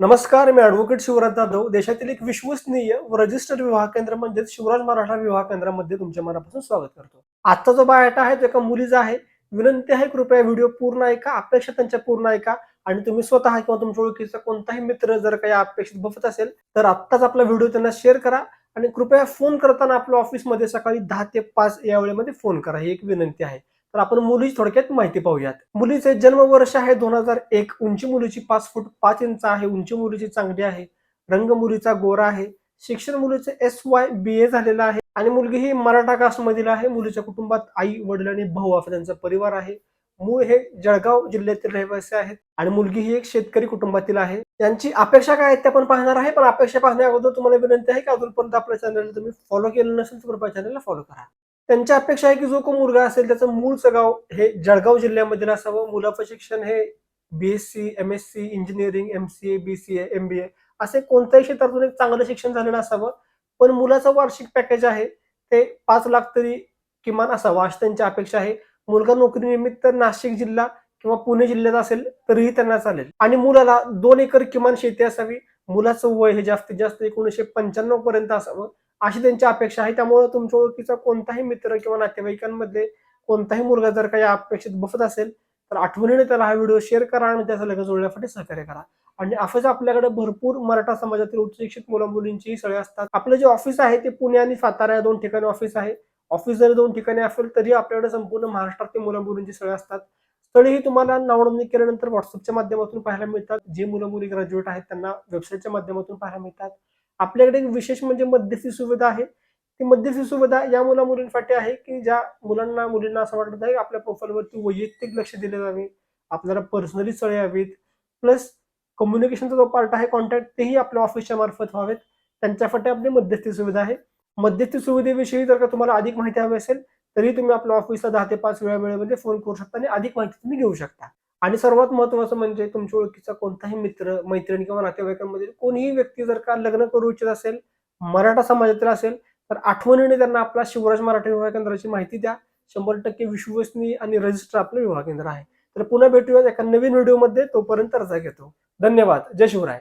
नमस्कार मी ऍडव्होकेट शिवराज जाधव. देशातील एक विश्वसनीय व रजिस्टर्ड विवाह केंद्र म्हणजेच शिवराज मराठा विवाह केंद्रामध्ये तुमच्या मनापासून स्वागत करतो. आजचा जो बायोटा आहे तो एका मुलीचा आहे. विनंती आहे कृपया व्हिडिओ पूर्ण ऐका अपेक्षा त्यांच्या पूर्ण ऐका आणि तुम्ही स्वतः किंवा तुमच्या ओळखीचा कोणताही मित्र जर काही अपेक्षित बघत असेल तर आत्ताच आपला व्हिडिओ त्यांना शेअर करा आणि कृपया फोन करताना आपल्या ऑफिसमध्ये सकाळी दहा ते पाच या वेळेमध्ये फोन करा. ही एक विनंती आहे. तर आपण मुलीची थोडक्यात माहिती पाहूयात. मुलीचे जन्मवर्ष आहे दोन हजार एक. उंची मुलीची पाच फूट पाच इंच आहे. उंची मुलीची चांगली आहे. रंग मुलीचा गोरा आहे. शिक्षण मुलीचे एस वाय बी ए झालेलं आहे. आणि मुलगी ही मराठा कास्टमधील आहे. मुलीच्या कुटुंबात आई वडील आणि भाऊ असा त्यांचा परिवार आहे. मूळ हे जळगाव जिल्ह्यातील रहिवासी आहेत. आणि मुलगी ही एक शेतकरी कुटुंबातील आहे. त्यांची अपेक्षा काय आहेत ते आपण पाहणार आहे. पण अपेक्षा पाहण्या अगोदर तुम्हाला विनंती आहे की अजूनपर्यंत आपल्या चॅनलला तुम्ही फॉलो केलं नसेल तर कृपया चॅनलला फॉलो करा. त्यांची अपेक्षा आहे की जो कोण मुलगा असेल त्याचं मूळचं गाव हे जळगाव जिल्ह्यामधील असावं मुलाचं शिक्षण हे BSc M S C engineering M C A B C A M B A असे कोणत्याही क्षेत्रातून एक चांगलं शिक्षण झालेलं असावं पण मुलाचं वार्षिक पॅकेज आहे ते पाच लाख तरी किमान असावं अशी त्यांची अपेक्षा आहे. मुलगा नोकरीनिमित्त नाशिक जिल्हा किंवा पुणे जिल्ह्यात असेल तरीही त्यांना चालेल. आणि मुलाला दोन एकर किमान शेती असावी. मुलाचं वय हे जास्तीत जास्त एकोणीसशे पंच्याण्णव पर्यंत असावं. अशी त्यांची अपेक्षा आहे. त्यामुळे तुमच्या ओळखीचा कोणताही मित्र किंवा नातेवाईकांमध्ये कोणताही मुलगा जर काही अपेक्षित बसत असेल तर आठवणीने त्याला हा व्हिडिओ शेअर करा आणि त्याचा लगेच जोडण्यासाठी सहकार्य करा. आणि असंच आपल्याकडे भरपूर मराठा समाजातील उच्च शिक्षित मुलं मुलींचीही सगळे असतात. आपलं जे ऑफिस आहे ते पुणे आणि सातारा या दोन ठिकाणी ऑफिस आहे. ऑफिस जरी दोन ठिकाणी असेल तरी आपल्याकडे संपूर्ण महाराष्ट्रातील मुला मुलींची सगळे असतात. स्थळेही तुम्हाला नावनोंदणी केल्यानंतर व्हॉट्सअपच्या माध्यमातून पाहायला मिळतात. जे मुलं मुली ग्रॅज्युएट आहेत त्यांना वेबसाईटच्या माध्यमातून पाहायला मिळतात. आपल्याकडे एक विशेष म्हणजे मध्यस्थी सुविधा आहे. ती मध्यस्थी सुविधा या मुला मुलींसाठी आहे की ज्या मुलांना मुलींना असं वाटत आहे आपल्या प्रोफाईलवरती वैयक्तिक लक्ष दिले जावे आपल्याला पर्सनली स्थळे हवीत. प्लस कम्युनिकेशनचा जो पार्ट आहे कॉन्टॅक्ट तेही आपल्या ऑफिसच्या मार्फत व्हावेत. त्यांच्यासाठी आपली मध्यस्थी सुविधा आहे. मध्यस्थी सुविधेविषयी जर का तुम्हाला अधिक माहिती हवी असेल तरी तुम्ही आपल्या ऑफिसला दहा ते पाच वेळा वेळेमध्ये फोन करू शकता आणि अधिक माहिती तुम्ही घेऊ शकता. आणि सर्वात महत्वाचं म्हणजे तुमच्या ओळखीचा कोणताही मित्र मैत्रिणी किंवा नातेवाईकांमध्ये कोणीही व्यक्ती जर का लग्न करू इच्छित असेल मराठा समाजातील असेल तर आठवणीने त्यांना आपला शिवराज मराठी विवाह केंद्राची माहिती द्या. शंभर टक्के विश्वसनीय आणि रजिस्टर आपलं विवाह केंद्र आहे. तर पुन्हा भेटूया एका नवीन व्हिडिओमध्ये. तोपर्यंत रजा घेतो. धन्यवाद. जय शिवराय.